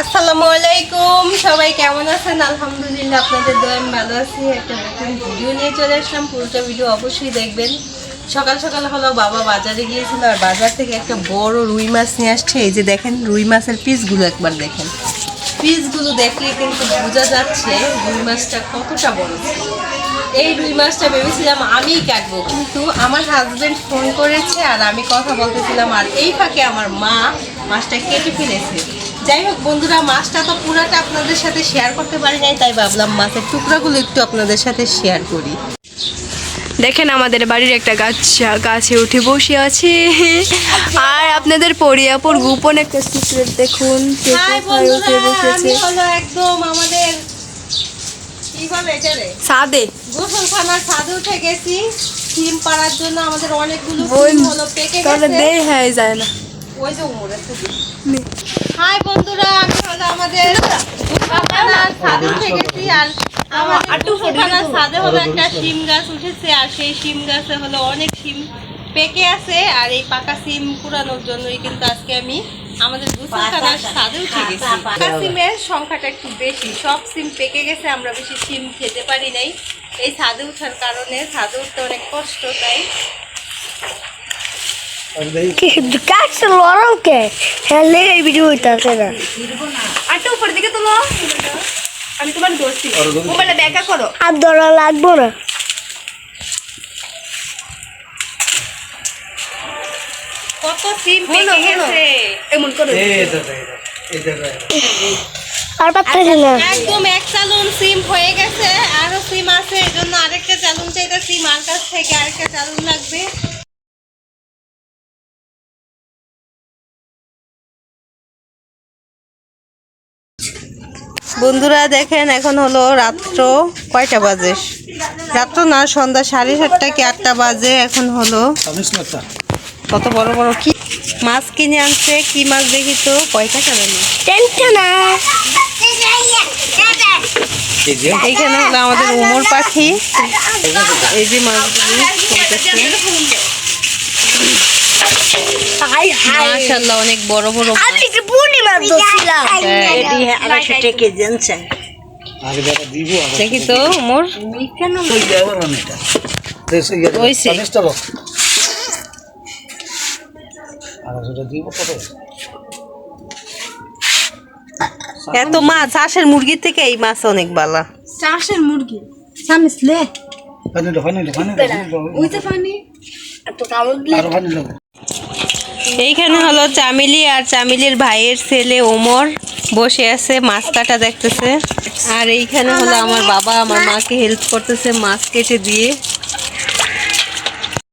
আসসালামু আলাইকুম। সবাই কেমন আছেন? আলহামদুলিল্লাহ, আপনাদের দোয়া আমি ভালো আছি। একটা নতুন ভিডিও নিয়ে চলে আসলাম। পুরোটা ভিডিও অবশ্যই দেখবেন। সকাল সকাল হলো বাবা বাজারে গিয়েছিল আর বাজার থেকে একটা বড় রুই মাছ নিয়ে আসছে। এই যে দেখেন, রুই মাছের পিসগুলো একবার দেখেন। পিসগুলো দেখলে কিন্তু বোঝা যাচ্ছে রুই মাছটা কতটা বড়। এই রুই মাছটা ভেবেছিলাম আমিই কাটবো, কিন্তু আমার হাজবেন্ড ফোন করেছে আর আমি কথা বলতেছিলাম, আর এই ফাঁকে আমার মা মাছটা কেটে ফেলেছে। যাই হোক বন্ধুরা মাছটা তো পুরাটা আপনাদের সাথে শেয়ার করতে পারি নাই তাই ভাবলাম মাছের টুকরাগুলো একটু আপনাদের সাথে শেয়ার করি। দেখেন আমাদের বাড়ির একটা গাছ গাছে উঠে বসে আছে। আর আপনাদের পরিয়াপুর গোপন একটা সিক্রেট দেখুন উঠে বসেছে। একদম আমাদের সাদে। গোসলখানার উঠে গেছি সিম পাড়ার জন্য আমাদের অনেকগুলো হলো পেকে তাহলে গেছে। দেই হ্যাঁ যায় না। ওই যে উমরের থেকে হাই বন্ধুরা আমি হলো আমাদের গোসলখানার ছাদে উঠে গেছি আর আমাদের গোসলখানার ছাদে হলো একটা সিম গাছ উঠেছে আর সেই সিম গাছে হলো অনেক সিম পেকে আছে আর এই পাকা সিম কুড়ানোর জন্যই কিন্তু আজকে আমি আমাদের গোসলখানার ছাদে উঠে গেছি। পাকা সিমের সংখ্যাটা একটু বেশি। সব সিম পেকে গেছে আমরা বেশি সিম খেতে পারি নাই। এই ছাদে ওঠার কারণে ছাদে উঠতে অনেক কষ্ট তাই গাছ লড়াও কে? হ্যাঁ লেগে ভিডিও হইতাছে না? আটটা উপর দিকে তোলো আমি তোমার দোষী। মোবাইলে দেখা করো। আর ধরা লাগবো না। কত সিম হলো, পেকে গেছে। এমন করো। আর পাচ্ছি না। একদম এক চালুন সিম হয়ে গেছে। আরও সিম আছে এই জন্য আরেকটা চালুন চাইতেছি মার কাছ থেকে আরেকটা চালুন লাগবে। বন্ধুরা দেখেন এখন হলো রাত্র কয়টা বাজে? রাত্র না সন্ধ্যা সাড়ে সাতটা কি আটটা বাজে এখন হলো কত বড় বড় কি মাছ কিনে আনছে? কি মাছ দেখি তো? কয়টা না এইখানে হলো আমাদের উমর পাখি। এই যে মাছগুলি হাই অনেক বড় বড় দেখি তো উমর এত মাছ হাঁসের মুরগির থেকে এই মাছ অনেক বালা। চাষের মুরগি। সামিসলে এইখানে হলো চামিলি আর চামিলির ভাইয়ের ছেলে ওমর বসে আছে মাছ কাটা দেখতেছে। আর এইখানে হলো আমার বাবা, আমার মাকে হেল্প করতেছে, মাছ কেটে দিয়ে।